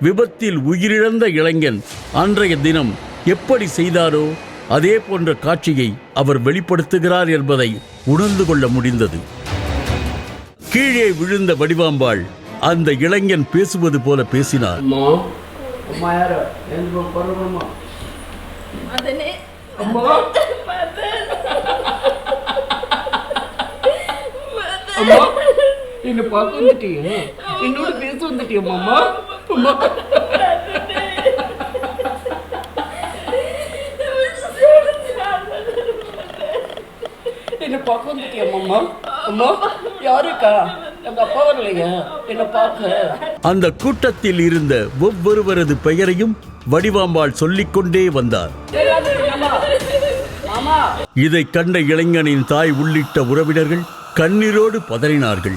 விபத்தில் உயிரிழந்த இளைஞன் அன்றைய தினம் எப்படி செய்தாரோ அதே போன்ற காட்சியை அவர் வெளிப்படுத்துகிறார் என்பதை உணர்ந்து கொள்ள முடிந்தது. கீழே விழுந்த வடிவாம்பாள் அந்த இளைஞன் பேசுவது போல பேசினார் அம்மா. அம்மா யாரு எழுந்து போறோம்மா மதனே. அம்மா. அம்மா என்ன பார்க்க வந்துட்டியா? என்னோட பேச வந்துட்டியம்மா அம்மா. அம்மா என்ன பார்க்க வந்துட்டியா அம்மா அம்மா யாருக்கா? எங்க அப்பா வரலையா? என்ன பார்க்க. அந்த கூட்டத்தில் இருந்த ஒவ்வொருவரது பெயரையும் வடிவாம்பாள் சொல்லிக்கொண்டே வந்தார். இதை கண்ட இளைஞனின் தாய் உள்ளிட்ட உறவினர்கள் கண்ணீரோடு பதறினார்கள்.